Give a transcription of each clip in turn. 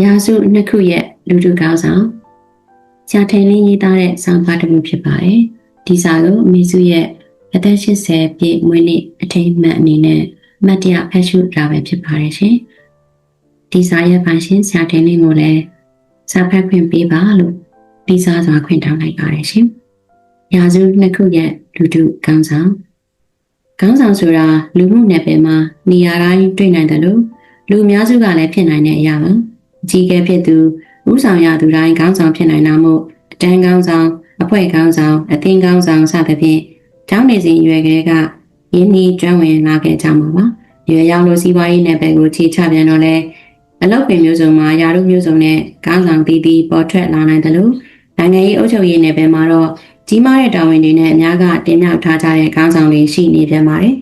ရာစုနှစ်ခုရဲ့လူထုကောင်းဆောင်ဆရာထိန်လင်းရေးသားတဲ့ဆောင်းပါးတစ်ခုဖြစ်ပါတယ်ဒီစာကိုအမေစုရဲ့အသက်80ပြည့်မွေးနေ့အထိမ်းအမှတ်အနေနဲ့မတ်တရဖတ်ရှုတာပဲဖြစ်ပါတယ်ရှင်ဒီစာရဲ့ပိုင်ရှင်ဆရာထိန်လင်းကိုလည်းစာဖတ်ခွင့်ပေးပါလို့ဒီစာစွာခွင့်တောင်းလိုက်ပါတယ်ရှင်ရာစုနှစ်ခုရဲ့လူထုကောင်းဆောင်ကောင်းဆောင်ဆိုတာလူမှုနယ်ပယ်မှာနေရာတိုင်းတွေ့နိုင်တယ်လို့လူအများစုကလည်းဖြစ်နိုင်တဲ့အရာပါအ ကြီးအကဲဖြစ်သူဥဆောင်ရသူတိုင်းကောင်းဆောင်ဖြစ်နိုင်တာမို့အတန်းကောင်းဆောင်အဖွဲ့ကောင်းဆောင်အသင်းကောင်းဆောင်စသဖြင့်ကျောင်းနေစဉ်ရွယ်ကလေးကရင်းနှီးကျွမ်းဝင်လာခဲ့ကြမှာပါရွယ်ရောက်လို့စီးပွားရေးနယ်ပယ်ကိုခြေချပြန်တော့လဲအလုပ်ပင်မျိုးစုံမှာယာရုမျိုးစုံနဲ့ကောင်းဆောင်တည်တည်ပေါ်ထွက်လာနိုင်တယ်လို့နိုင်ငံရေးအုပ်ချုပ်ရေးနယ်ပယ်မှာတော့ကြီးမားတဲ့တာဝန်တွေနဲ့အများကတင်မြှောက်ထားကြတဲ့ကောင်းဆောင်တွေရှိနေပြန်ပါတယ်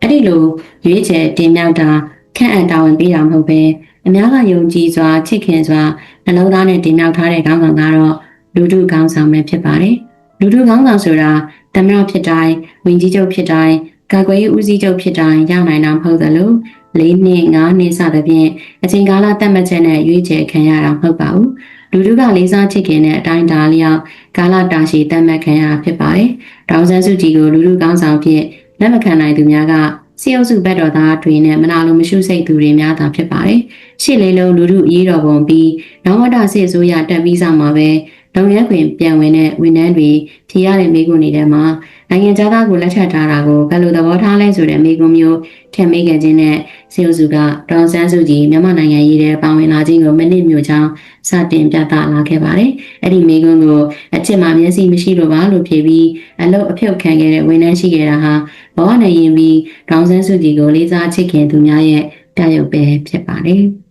အဲ့ဒီလိုရွေးချယ်တင်မြှောက်တာခန့်အပ်တာဝန်ပေးတာမဟုတ်ပဲ အများကယုံကြည်စွာချစ်ခင်စွာနှလုံးသားနဲ့တင်မြှောက်ထားတဲ့ခေါင်းဆောင်ကတော့လူထုခေါင်းဆောင်ပဲဖြစ်ပါတယ်။လူထုခေါင်းဆောင်ဆိုတာတမရဖြစ်တိုင်းဝင်ကြီးချုပ်ဖြစ်တိုင်းကာကွယ်ရေးဦးစီးချုပ်ဖြစ်တိုင်းရနိုင်တာမဟုတ်သလို၄နှစ်၅နှစ်စသဖြင့်အချိန်ကာလသတ်မှတ်ချက်နဲ့ရွေးချယ်ခံရတာမဟုတ်ပါဘူး။လူထုကလေးစားချစ်ခင်တဲ့အတိုင်းဒါလျောက်ကာလတာရှည်သတ်မှတ်ခံရတာဖြစ်ပါတယ်။ဒေါန်ဆန်းစုကြည်ကိုလူထုခေါင်းဆောင်ဖြစ်လက်မခံနိုင်သူများက စီအုပ်စုဘက်တော်သားတွေနဲ့မနာလိုမရှိစိတ်သူတွေများသာဖြစ်ပါတယ်။ရှစ်လေးလုံးလူထုအရေးတော်ပုံပြီးနောက်ဝတ္တစစ်အစိုးရတက်ပြီးဆောင်မှာပဲ လုပ်ငန်းခွင်ပြန်ဝင်တဲ့ဝန်ထမ်းတွေဖြေရတဲ့မိကွန်းနေတဲ့မှာနိုင်ငံသားကိုလက်ထပ်ထားတာကိုဘယ်လိုသဘောထားလဲဆိုတဲ့မိကွန်းမျိုးထည့်မိခဲ့ခြင်းနဲ့စီအုပ်စုကဒေါန်ဆန်းစုကြည်မြန်မာနိုင်ငံရေးတဲ့ပါဝင်လာခြင်းကိုမနစ်မြို့ချောင်းစတင်ပြသလာခဲ့ပါတယ်။အဲ့ဒီမိကွန်းကိုအချစ်မှမျက်စိမရှိလို့ပါလို့ဖြေပြီးအလုတ်အဖြုတ်ခံခဲ့တဲ့ဝန်ထမ်းရှိခဲ့တာဟာဘဝနဲ့ရင်ပြီးဒေါန်ဆန်းစုကြည်ကိုလေးစားချစ်ခင်သူများရဲ့ပြရုပ်ပဲဖြစ်ပါတယ်။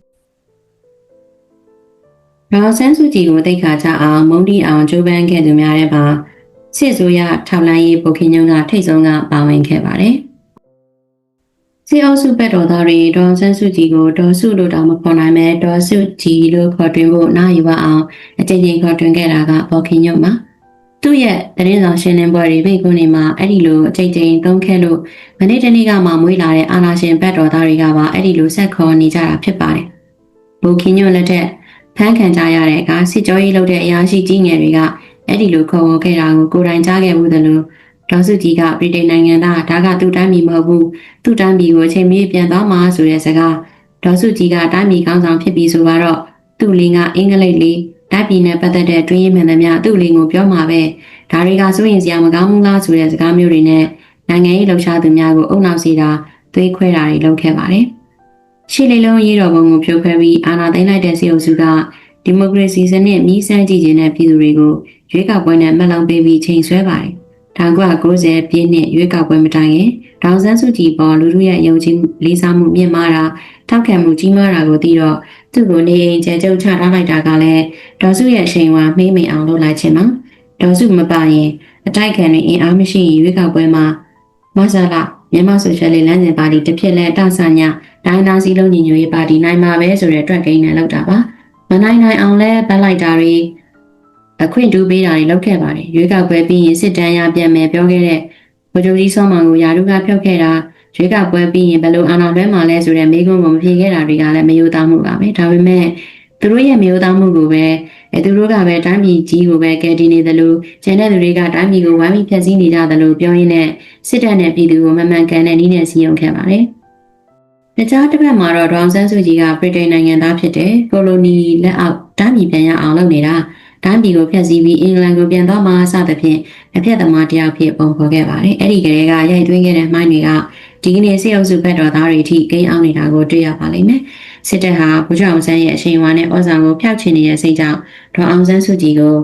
ဒေါန်ဆန်းစုကြည်ကိုတိတ်ခါကြအောင်မုံတီအောင်ကြိုးပမ်းခဲ့သူများတဲ့ပါစစ်ဆိုရထောက်လိုင်းရေးပုတ်ခင်ညုံကထိတ်ဆုံးကပါဝင်ခဲ့ပါတယ်။စီအောင်စုဘက်တော်သားတွေဒေါန်ဆန်းစုကြည်ကိုဒေါ်စုလို့တောင်မခေါ်နိုင်မဲဒေါ်စုကြည်လို့ခေါ်တွင်ဖို့နားယူပါအောင်အကြိမ်ကြိမ်ခေါ်တွင်ခဲ့တာကပုတ်ခင်ညုံပါ။သူ့ရဲ့သတင်းဆောင်ရှင်းလင်းပွဲတွေမိကုန်းနေမှာအဲ့ဒီလိုအကြိမ်ကြိမ်သုံးခဲ့လို့မနေ့တနေ့ကမှမွေးလာတဲ့အာနာရှင်ဘက်တော်သားတွေကပါအဲ့ဒီလိုဆက်ခေါ်နေကြတာဖြစ်ပါတယ်။ဘူခင်ညွန့်လက်ထက် ဖမ်းခံကြရတဲ့အခါစစ်ကြောရေးလုပ်တဲ့အရာရှိကြီးငယ်တွေကအဲ့ဒီလိုခေါ်ဝေါ်ခဲ့တာကိုကိုယ်တိုင်ကြားခဲ့ဘူးသလိုဒေါ်စုကြီးကပြည်တိုင်နိုင်ငံသားဒါကသူ့တိုင်းပြည်မဟုတ်ဘူးသူ့တိုင်းပြည်ကိုအချိန်မီပြန်သွားမှာဆိုတဲ့စကားဒေါ်စုကြီးကတိုင်းပြည်ကောင်းဆောင်ဖြစ်ပြီးဆိုတော့သူ့လင်းကအင်္ဂလိပ်လေးတိုင်းပြည်နဲ့ပတ်သက်တဲ့တွင်းရမှန်သမျှသူ့လင်းကိုပြောမှာပဲဒါတွေကစိုးရင်စရာမကောင်းဘူးလားဆိုတဲ့စကားမျိုးတွေနဲ့နိုင်ငံရေးလှုပ်ရှားသူများကိုအုံနောက်စီတာသွေးခွဲတာတွေလုပ်ခဲ့ပါတယ် ရှီလေးလုံးရေးတော်ပုံကိုဖြိုခွဲပြီးအာဏာသိမ်းလိုက်တဲ့စီအုပ်စုကဒီမိုကရေစီစနစ်မြီးစမ်းကြည့်ခြင်းတဲ့ပြည်သူတွေကိုရွေးကောက်ပွဲနဲ့မှတ်လုံးပေးပြီးချိန်ဆွဲပါတယ်။1990ပြည့်နှစ်ရွေးကောက်ပွဲမတိုင်ခင်ဒေါန်ဆန်းစုကြည်ပေါ်လူထုရဲ့ယုံကြည်လေးစားမှုမြင့်မားတာထောက်ခံမှုကြီးမားတာကိုသိတော့သူ့ကိုနေအိမ်ကျဲကျုပ်ချထားလိုက်တာကလည်းဒေါ်စုရဲ့အချိန်ဝါမှိမ့်မိန်အောင်လုပ်လိုက်ခြင်းပါ။ဒေါ်စုမပါရင်အတိုက်ခံတွေအင်အားမရှိရင်ရွေးကောက်ပွဲမှာမဆလာမြန်မာဆိုရှယ်လစ်လမ်းစဉ်ပါတီတစ်ဖြစ်လဲတဆညာ ဒိုင်းနာစီလုံးညီညွတ်ရေးပါတီနိုင်မှာပဲဆိုတဲ့အတွက်ကိန်းနဲ့လောက်တာပါမနိုင်နိုင်အောင်လဲဗတ်လိုက်တာတွေအခွင့်တူပေးတာတွေလုပ်ခဲ့ပါတယ်ရွေးကောက်ပွဲပြီးရင်စစ်တမ်းရပြန်မယ်ပြောခဲ့တဲ့ဗိုလ်ချုပ်ကြီးစောမောင်ကိုယာရုကဖျောက်ခဲ့တာရွေးကောက်ပွဲပြီးရင်ဘယ်လိုအာဏာလွှဲမှာလဲဆိုတဲ့မေးခွန်းကိုမဖြေခဲ့တာတွေကလည်းမယိုသားမှုပါပဲဒါပေမဲ့သူတို့ရဲ့မယိုသားမှုကိုပဲအဲသူတို့ကပဲတိုင်းပြည်ကြီးကိုပဲကယ်တင်နေတယ်လို့ကျန်တဲ့သူတွေကတိုင်းပြည်ကိုဝိုင်းပြီးဖျက်ဆီးနေကြတယ်လို့ပြောရင်းနဲ့စစ်တပ်နဲ့ပြည်သူကိုမမှန်ကန်တဲ့နည်းနဲ့စီရင်ခဲ့ပါတယ်။ တခြားတစ်ဖက်မှာတော့ဒေါအောင်ဆန်းစုကြည်ကဗြိတိန်နိုင်ငံသားဖြစ်တဲ့ကိုလိုနီလက်အောက်တိုင်းပြည်ပြန်ရအောင်လုပ်နေတာတိုင်းပြည်ကိုဖျက်ဆီးပြီးအင်္ဂလန်ကိုပြန်သွားမှစသဖြင့်အပြတ်သမားတယောက်ဖြစ်ပုံဖော်ခဲ့ပါတယ်။အဲ့ဒီကလေးကရိုက်သွင်းခဲ့တဲ့မှိုင်းတွေကဒီကနေ့စစ်အုပ်စုဘက်တော်သားတွေအထိကိန်းအောင်နေတာကိုတွေ့ရပါလိမ့်မယ်။စစ်တပ်ဟာဗိုလ်ချုပ်အောင်ဆန်းရဲ့အရှိန်အဝါနဲ့ဩဇာကိုဖျောက်ချနေတဲ့စိတ်ကြောင့်ဒေါအောင်ဆန်းစုကြည်ကို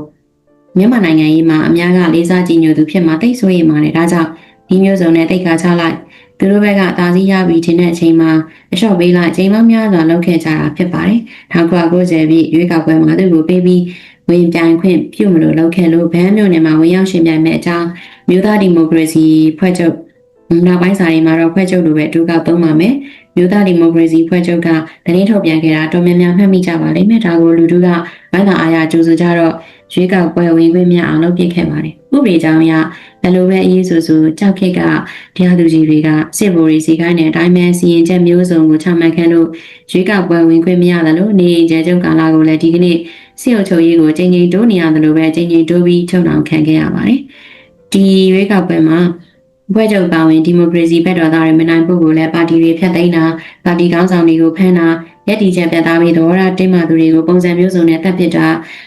မြန်မာနိုင်ငံရေးမှာအများကလေးစားကြည်ညိုသူဖြစ်မှတိတ်ဆိုးရမှာနဲ့ဒါကြောင့်ဒီမျိုးစုံနဲ့တိတ်ခါချလိုက် သူတို့ဘက်ကတာစည်းရပြီးထင်တဲ့အချိန်မှာအလျှော့ပေးလိုက်အချိန်မှများစွာလောက်ခဲ့ကြတာဖြစ်ပါတယ်။1990ပြည့်ရွေးကောက်ပွဲမှာသူ့ကိုပေးပြီးဝင်ပြိုင်ခွင့်ပြုမလို့လုပ်ခဲ့လို့ဗန်းမြို့နယ်မှာဝင်ရောက်ရှင်ပြိုင်မဲ့အကြောင်းမြို့သားဒီမိုကရေစီဖွဲ့ချုပ်နောက်ပိုင်းစာတွေမှာတော့ဖွဲ့ချုပ်လိုပဲအတူကသုံးပါမယ်မြို့သားဒီမိုကရေစီဖွဲ့ချုပ်ကသတင်းထုတ်ပြန်ခဲ့တာတော်များများမှတ်မိကြပါလိမ့်မယ်ဒါကိုလူတို့က ဝိုင်းသာအားရကြိုးစားကြတော့ရွေးကောက်ပွဲဝင်ခွင့်များအောင်လုပ်ပြခဲ့ပါတယ်ဥပဒေကြောင့်ရဘယ်လိုပဲအရေးဆိုဆိုကြောက်ခက်ကတရားသူကြီးတွေကစစ်ဗိုလ်ရီစီကိုင်းတဲ့အတိုင်းပဲစီရင်ချက်မျိုးစုံကိုချမှတ်ခံလို့ရွေးကောက်ပွဲဝင်ခွင့်မရတယ်လို့နေရင်ကျဲကျုပ်ကာလာကိုလည်းဒီကနေ့စစ်အုပ်ချုပ်ရေးကိုချိန်ချိန်တိုးနေရတယ်လို့ပဲချိန်ချိန်တိုးပြီးချုပ်နှောင်ခံခဲ့ရပါတယ်ဒီရွေးကောက်ပွဲမှာဘွဲ့ချုပ်ပါဝင်ဒီမိုကရေစီဘက်တော်သားတွေမနိုင်ဖို့ကိုလည်းပါတီတွေဖျက်သိမ်းတာပါတီကောင်းဆောင်တွေကိုဖမ်းတာ ရက်တီချက်ပြတ်သားပြီးတော့ရတင်းမာသူတွေကိုပုံစံမျိုးစုံနဲ့တပ်ပစ်တာ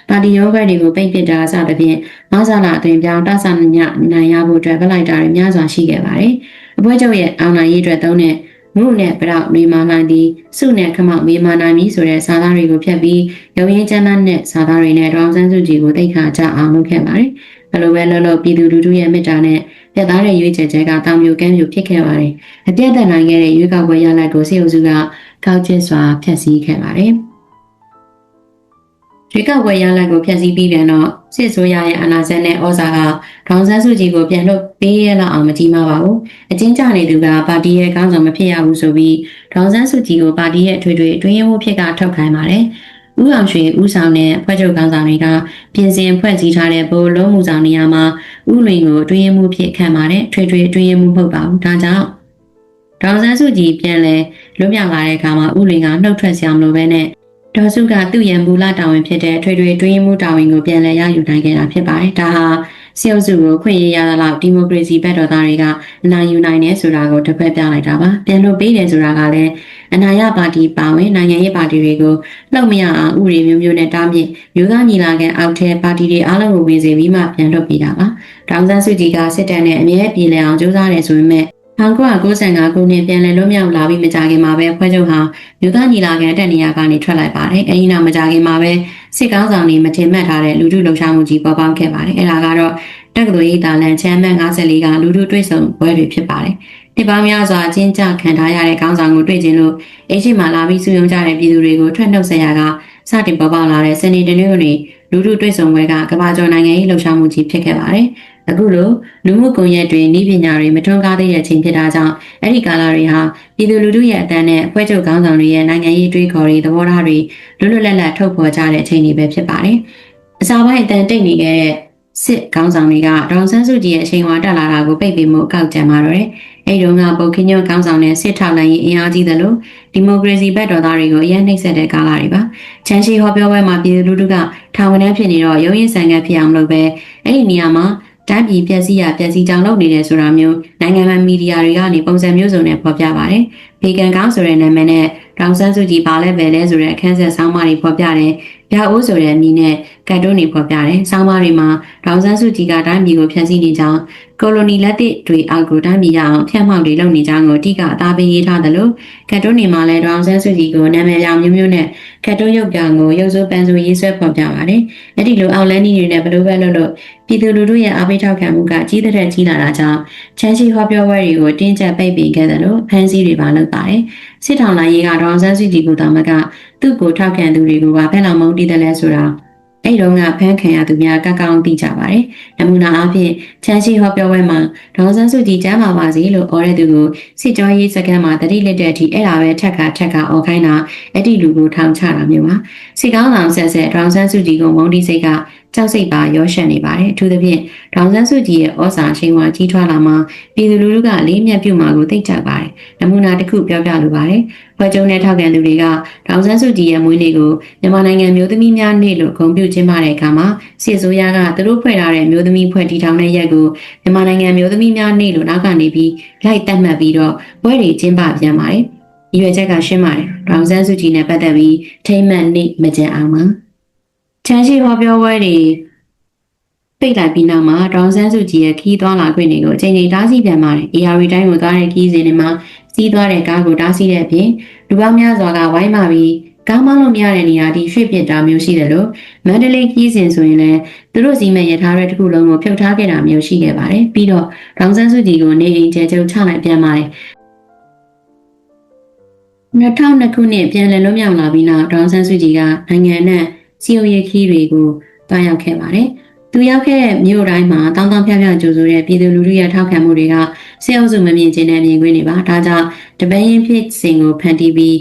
ပါတီရောဘက်တွေကိုပိတ်ပစ်တာစသဖြင့်မဆလာအသွင်ပြောင်းတဆညနိုင်ရဖို့အတွက်ဗလိုက်တာတွေများစွာရှိခဲ့ပါတယ်။အပွဲချုပ်ရဲ့အောင်နိုင်ရေးအတွက်သုံးတဲ့မှုနဲ့ပြတော့မေမာနိုင်သည်စုနဲ့ခမောက်မေမာနိုင်ပြီဆိုတဲ့စာသားတွေကိုဖျက်ပြီးရုံရင်းချမ်းသာနဲ့စာသားတွေနဲ့ဒေါအောင်ဆန်းစုကြည်ကိုတိတ်ခါကြအောင်လုပ်ခဲ့ပါတယ်။ဘယ်လိုပဲလုပ်လို့ပြည်သူလူထုရဲ့မေတ္တာနဲ့ပြတ်သားတဲ့ရွေးချယ်ချက်ကတောင်ပြိုကမ်းပြိုဖြစ်ခဲ့ပါတယ်။အပြတ်သက်နိုင်ခဲ့တဲ့ရွေးကောက်ပွဲရလဒ်ကိုစေအုပ်စုက ကောက်ကျစ်စွာဖျက်ဆီးခဲ့ပါတယ်။ရွေးကောက်ပွဲရလဒ်ကိုဖျက်ဆီးပြီးပြန်တော့စစ်ဆိုးရရဲ့အာဏာစက်နဲ့ဩဇာကဒေါန်ဆန်းစုကြည်ကိုပြန်လွတ်ပေးရလောက်အောင်မကြီးမားပါဘူး။အချင်းကြနေသူကပါတီရဲ့ကောင်းဆောင်မဖြစ်ရဘူးဆိုပြီးဒေါန်ဆန်းစုကြည်ကိုပါတီရဲ့အထွေထွေအတွင်းရေးမှူးဖြစ်ကထုတ်ခိုင်းပါတယ်။ဦးအောင်ရွှေဦးဆောင်တဲ့ဖွဲ့ချုပ်ကောင်းဆောင်တွေကပြင်ဆင်ဖွဲ့စည်းထားတဲ့ဘိုးလုံးမှုဆောင်နေရာမှာဦးလွင်ကိုအတွင်းရေးမှူးဖြစ်ခံပါတယ်။ထွေထွေအတွင်းရေးမှူးမဟုတ်ပါဘူး။ဒါကြောင့်ဒေါန်ဆန်းစုကြည်ပြန်လဲ လွတ်မြောက်လာတဲ့အခါမှာဦးလွင်ကနှုတ်ထွက်စရာမလိုဘဲနဲ့ဒေါ်စုကသူ့ရန်မူလတာဝန်ဖြစ်တဲ့ထွေထွေတွင်းမှုတာဝန်ကိုပြန်လည်ရယူနိုင်ခဲ့တာဖြစ်ပါတယ်။ဒါဟာစီအုပ်စုကိုခွင့်ရရသလောက်ဒီမိုကရေစီဘက်တော်သားတွေကအနိုင်ယူနိုင်တယ်ဆိုတာကိုတစ်ဖက်ပြလိုက်တာပါ။ပြန်လို့ပေးတယ်ဆိုတာကလည်းအနာရပါတီပါဝင်နိုင်ငံရေးပါတီတွေကိုလှုပ်မရအောင်ဥပဒေမျိုးမျိုးနဲ့တားမြစ်မျိုးသားညီလာခံအောက်ထဲပါတီတွေအားလုံးကိုဝင်စေပြီးမှပြန်လွှတ်ပေးတာပါ။ဒေါန်ဆန်းစုကြည်ကစစ်တပ်နဲ့အမြဲပြည်လည်အောင်ကြိုးစားတယ်ဆိုပေမဲ့ 1995ခုနှစ်ပြန်လည်လွတ်မြောက်လာပြီးမကြခင်မှာပဲဖွဲ့ချုပ်ဟာမြို့သားညီလာခံတက်နေရကနေထွက်လိုက်ပါတယ်။အဲဒီနောက်မကြခင်မှာပဲစစ်ကောင်းဆောင်တွေမထင်မှတ်ထားတဲ့လူထုလှုပ်ရှားမှုကြီးပေါ်ပေါက်ခဲ့ပါတယ်။အဲဒါကတော့တက္ကသိုလ်ရေးတာလန်ချမ်းမန်54ကလူထုတွေ့ဆုံပွဲတွေဖြစ်ပါတယ်။ဒီပေါင်းများစွာအချင်းကြခံထားရတဲ့ကောင်းဆောင်ကိုတွေ့ခြင်းလို့အရှိမှလာပြီးစုယုံကြတဲ့ပြည်သူတွေကိုထွက်နှုတ်ဆက်ရကစတင်ပေါ်ပေါက်လာတဲ့စနေတနင်္ဂနွေလူထုတွေ့ဆုံပွဲကကမ္ဘာကျော်နိုင်ငံရေးလှုပ်ရှားမှုကြီးဖြစ်ခဲ့ပါတယ်။ အခုလိုလူမှုကွန်ရက်တွေဤပညာတွေမထွန်းကားသေးတဲ့အချိန်ဖြစ်တာကြောင့်အဲ့ဒီကာလတွေဟာပြည်သူလူထုရဲ့အတန်းနဲ့အဖွဲ့ချုပ်ခေါင်းဆောင်တွေရဲ့နိုင်ငံရေးတွေးခေါ်တွေသဘောထားတွေလွတ်လွတ်လပ်လပ်ထုတ်ဖော်ကြတဲ့အချိန်တွေပဲဖြစ်ပါတယ်။အစာပိုင်းအတန်းတိတ်နေခဲ့တဲ့စစ်ကောင်းဆောင်တွေကဒေါန်ဆန်းစုကြည်ရဲ့အချိန်ဝါတက်လာတာကိုပိတ်ပင်မှုအကောက်ကြံပါတော့တယ်။အဲဒီတော့ကပုတ်ခင်းညွန့်ကောင်းဆောင်တဲ့စစ်ထောက်လိုင်းရေးအင်အားကြီးသလိုဒီမိုကရေစီဘက်တော်သားတွေကိုအရင်နှိမ့်ဆက်တဲ့ကာလတွေပါ။ချမ်းရှိဟောပြောပွဲမှာပြည်သူလူထုကထောင်ဝင်ဖြစ်နေတော့ရုံးရင်ဆန်ကဖြစ်အောင်လုပ်ပဲအဲ့ဒီနေရာမှာ တိုင်းပြည်ပြည့်စည်ရပြည့်စည်ကြောင်လုပ်နေတယ်ဆိုတာမျိုးနိုင်ငံမှမီဒီယာတွေကနေပုံစံမျိုးစုံနဲ့ဖော်ပြပါတယ်။ဘေကန်ကောင်းဆိုတဲ့နာမည်နဲ့တောင်ဆန်းစုကြည်ပါလဲပဲလဲဆိုတဲ့အခန်းဆက်ဆောင်းပါးတွေဖော်ပြတယ်။ပြအိုးဆိုတဲ့အမည်နဲ့ ကတ်တုံးတွေဖော်ပြတယ်။ဆောင်းပါးတွေမှာတောင်ဆန်းစုကြည်ကတိုင်းပြည်ကိုဖျက်ဆီးနေကြောင်းကိုလိုနီလက်သစ်တွေအောက်ကိုတိုင်းပြည်ရအောင်ဖျက်မှောက်တွေလုပ်နေကြောင်းကိုအတိကအသားပေးရေးထားတယ်လို့ကတ်တုံးတွေမှာလည်းတောင်ဆန်းစုကြည်ကိုနာမည်ကြောင်မျိုးမျိုးနဲ့ကတ်တုံးရုပ်ပြကိုရုပ်စိုးပန်းဆိုရေးဆွဲဖော်ပြပါတယ်။အဲ့ဒီလိုအောက်လန်းနီးတွေနဲ့ဘလို့ပဲလုပ်လို့ပြည်သူလူထုရဲ့အားပေးထောက်ခံမှုကကြီးတဲ့ကြီးလာတာကြောင့်ချမ်းရှိဟောပြောပွဲတွေကိုတင်းကျပ်ပိတ်ပင်ခဲ့တယ်လို့ဖန်စီတွေပါလုပ်ပါတယ်။စစ်ထောင်လိုင်းရေးကဒေါအောင်ဆန်းစုကြည်ကိုတာမကသူ့ကိုထောက်ခံသူတွေကိုပါဖက်လောင်မုန်းတီးတယ်လဲဆိုတာ အဲ့တုန်းကဖမ်းခံရသူများကကောင်းသိကြပါတယ်။နမူနာအားဖြင့်ချမ်းရှိဟောပြောပွဲမှာဒေါန်ဆန်းစုကြည်ကျမ်းပါပါစီလို့အော်တဲ့သူကိုစစ်ကြောရေးစကန်မှာတတိလက်တဲ့အထိအဲ့ဒါပဲထက်ခါထက်ခါအော်ခိုင်းတာအဲ့ဒီလူကိုထောင်ချတာမျိုးပါ။စစ်ကောင်းဆောင်ဆက်ဆက်ဒေါန်ဆန်းစုကြည်ကိုမုံတီစိတ်က ကြောက်စိတ်ပါရောရှက်နေပါတယ်အထူးသဖြင့်ဒေါန်ဆန်းစုကြည်ရဲ့ဩဇာချိန်ဝါကြီးထွားလာမှပြည်သူလူထုကလေးမြတ်ပြုမှာကိုသိကြပါတယ်နမူနာတစ်ခုပြောပြလိုပါတယ်ဖွဲ့ကျုံနဲ့ထောက်ခံသူတွေကဒေါန်ဆန်းစုကြည်ရဲ့မွေးနေ့ကိုမြန်မာနိုင်ငံမျိုးသမီးများနေ့လို့ဂုဏ်ပြုကျင်းပတဲ့အခါမှာစစ်ဆိုးရကသူတို့ဖွဲ့ထားတဲ့မျိုးသမီးဖွဲ့တီထောင်တဲ့ရက်ကိုမြန်မာနိုင်ငံမျိုးသမီးများနေ့လို့နောက်ကနေပြီးလိုက်တက်မှတ်ပြီးတော့ပွဲတွေကျင်းပပြန်ပါတယ်။ရွေချက်ကရှင်းပါတယ်။ဒေါန်ဆန်းစုကြည်နဲ့ပတ်သက်ပြီးထိမ့်မှန်နေ့မကြံအောင်ပါ။ ချမ်းရှိဟောပြောပွဲတွေပိတ်လိုက်ပြီးနောက်မှာဒေါန်ဆန်းစုကြည်ရဲ့ခီးသွားလာခွင့်တွေကိုအချိန်ချင်းတားဆီးပြန်ပါတယ်။ AR တိုင်းကိုသွားတဲ့ခီးစဉ်တွေမှာစီးသွားတဲ့ကားကိုတားဆီးတဲ့အပြင်လူပေါင်းများစွာကဝိုင်းမာပြီးကားမောင်းလို့မရတဲ့နေရာထိရွှေ့ပစ်တာမျိုးရှိတယ်လို့မန္တလေးခီးစဉ်ဆိုရင်လည်းသူတို့စီမဲ့ရထားတဲ့တစ်ခုလုံးကိုဖျောက်ထားခဲ့တာမျိုးရှိခဲ့ပါတယ်။ပြီးတော့ဒေါန်ဆန်းစုကြည်ကိုနေအိမ်ကျဲကျုပ်ချလိုက်ပြန်ပါတယ်။2002ခုနှစ်ပြန်လည်လွတ်မြောက်လာပြီးနောက်ဒေါန်ဆန်းစုကြည်ကနိုင်ငံနဲ့ စီယိုရခီးတွေကိုတွားရောက်ခဲ့ပါတယ်။သူရောက်ခဲ့တဲ့မြို့တိုင်းမှာတောင်းတောင်းဖြောင်ဖြောင်ကြိုဆိုတဲ့ပြည်သူလူထုရဲ့ထောက်ခံမှုတွေကစေအုပ်စုမမြင်ခြင်းနဲ့မြင်ကွင်းနေပါ။ဒါကြောင့်တပင်းရင်ဖြစ်စဉ်ကိုဖန်တီးပြီး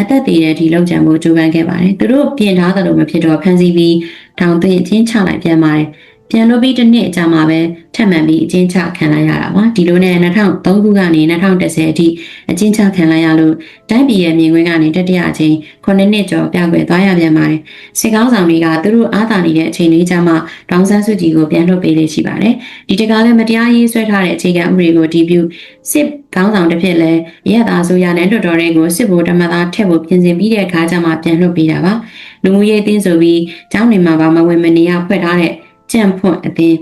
အသက်သေးတဲ့ဒီလောက်ကြံမှုကြိုးပမ်းခဲ့ပါတယ်။သူတို့ပြင်ထားသလိုမဖြစ်တော့ဖန်စီပြီးတောင်သိအချင်းချလိုက်ပြန်ပါတယ်။ ပြန်လို့ပြီးတစ်နှစ်အကြာမှာပဲထပ်မံပြီးအကျဉ်းချခံလိုက်ရတာပါဒီလိုနဲ့2003ခုကနေ2010အထိအကျဉ်းချခံလိုက်ရလို့တိုင်းပြည်ရဲ့မြင်ကွင်းကနေတတိယအချိန်9နှစ်ကျော်ပြောက်ွယ်သွားရပြန်ပါတယ်စစ်ကောင်းဆောင်တွေကသူတို့အားသာနေတဲ့အချိန်လေးကြာမှဒေါင်းဆန်းစုကြည်ကိုပြန်လွှတ်ပေးလေရှိပါတယ်ဒီတကားလည်းမတရားရေးဆွဲထားတဲ့အခြေခံဥပဒေကိုတည်ပြုစစ်ကောင်းဆောင်တစ်ဖြစ်လဲရဲသားဆိုရနဲ့လွှတ်တော်တွေကိုစစ်ဗိုလ်ဓမ္မသားထက်ဖို့ပြင်ဆင်ပြီးတဲ့အခါကျမှပြန်လွှတ်ပေးတာပါလူမှုရေးအသင်းဆိုပြီးကျောင်းနေမှာပါမဝင်မနေရဖွဲ့ထားတဲ့ ကြံ့ဖွန့်အသင်း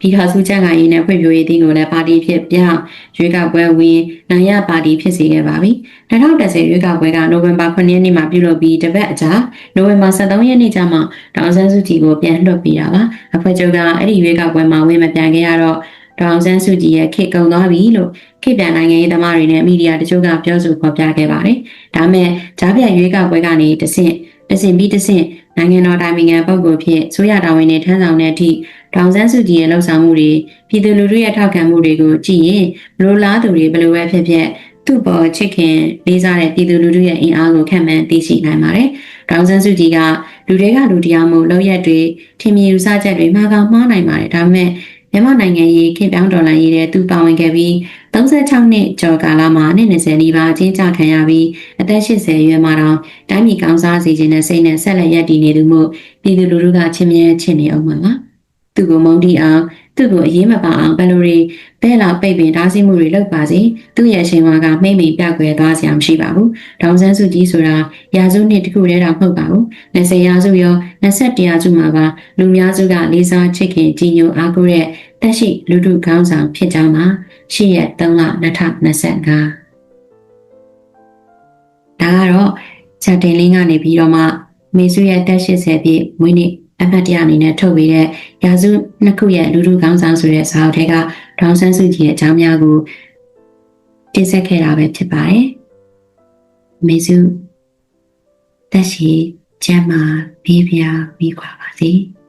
ဒီဟာစုကြံ့ခိုင်ရေးနဲ့ဖွဲ့ပြိုးရေးအသင်းကိုလည်းပါတီဖြစ်ပြောင်းရွေးကောက်ပွဲဝင်နိုင်ရပါတီဖြစ်စေခဲ့ပါပြီ2010ရွေးကောက်ပွဲကနိုဝင်ဘာ9ရက်နေ့မှာပြုလုပ်ပြီးတပတ်အကြာနိုဝင်ဘာ13ရက်နေ့ကျမှဒေါအောင်ဆန်းစုကြည်ကိုပြန်လွှတ်ပေးတာပါအဖွဲ့ချုပ်ကအဲ့ဒီရွေးကောက်ပွဲမှာဝင်မပြန်ခဲ့ရတော့ဒေါအောင်ဆန်းစုကြည်ရဲ့ခေတ်ကုန်သွားပြီလို့ခေတ်ပြန်နိုင်ငံရေးသမားတွေနဲ့မီဒီယာတချို့ကပြောဆိုဖော်ပြခဲ့ပါတယ်ဒါမဲ့ကြားပြရွေးကောက်ပွဲကနေတဆင့်တဆင့်ပြီးတဆင့် နိုင်ငံတော်တိုင်ပင်ခံပုဂ္ဂိုလ်ဖြစ်ဆိုရတာဝန်တွေထမ်းဆောင်တဲ့အထိဒေါင်ဆန်းစုကြည်ရဲ့လှုပ်ဆောင်မှုတွေပြည်သူလူထုရဲ့ထောက်ခံမှုတွေကိုကြည့်ရင်ဘလို့လားသူတွေဘလို့ပဲဖြစ်ဖြစ်သူ့ပေါ်ချစ်ခင်လေးစားတဲ့ပြည်သူလူထုရဲ့အင်အားကိုခံမှန်းသိရှိနိုင်ပါတယ်။ဒေါင်ဆန်းစုကြည်ကလူတွေကလူတရားမှုလောက်ရက်တွေထင်မြင်ယူဆချက်တွေမှားကောင်းမှားနိုင်ပါတယ်။ဒါပေမဲ့ မြန်မာနိုင်ငံရေးခေတ်ပြောင်းဒေါ်လာရေးတဲ့သူပါဝင်ခဲ့ပြီး36နှစ်ကျော်ကာလမှာနှစ်20နီးပါးအချင်းချခံရပြီးအသက်80ရွယ်မှာတော့တိုင်းပြည်ကောင်းစားစေခြင်းနဲ့စိတ်နဲ့ဆက်လက်ရည်တည်နေသူမို့ပြည်သူလူထုကချင်မြဲချင်နေအောင်ပါပါသူ့ကိုမုန်းတီအောင် သူ့ကိုအရေးမပါအောင်ဘယ်လိုတွေဘဲလာပိတ်ပင်ဓာစီမှုတွေလုပ်ပါစေသူ့ရဲ့အချိန်ဝါကမှိမ့်မိပြကွယ်သွားစရာမရှိပါဘူးဒေါန်ဆန်းစုကြည်ဆိုတာရာစုနှစ်တခုတည်းတော့မဟုတ်ပါဘူး20ရာစုရော21ရာစုမှာပါလူများစုကလေးစားချစ်ခင်ကြည်ညိုအားကိုးတဲ့တက်ရှိလူထုခေါင်းဆောင်ဖြစ်ကြောင်းပါ8ရက်3လ2025ဒါကတော့ချက်တင်လင်းကနေပြီးတော့မှမေစုရဲ့တက်80ပြည့်မွေးနေ့အမှတ်တရအနေနဲ့ထုတ်ပေးတဲ့ ရာစုနှစ်ခုရဲ့လူထုခေါင်းဆောင်ဆိုတဲ့စာအုပ်ထဲကဒေါန်ဆန်းစုကြည်ရဲ့အကြောင်းများကိုတင်ဆက်ခဲ့တာပဲဖြစ်ပါတယ်မေစုတက်ရှိကျမ်းမာဘေးပြားပြီးခွာပါစေ။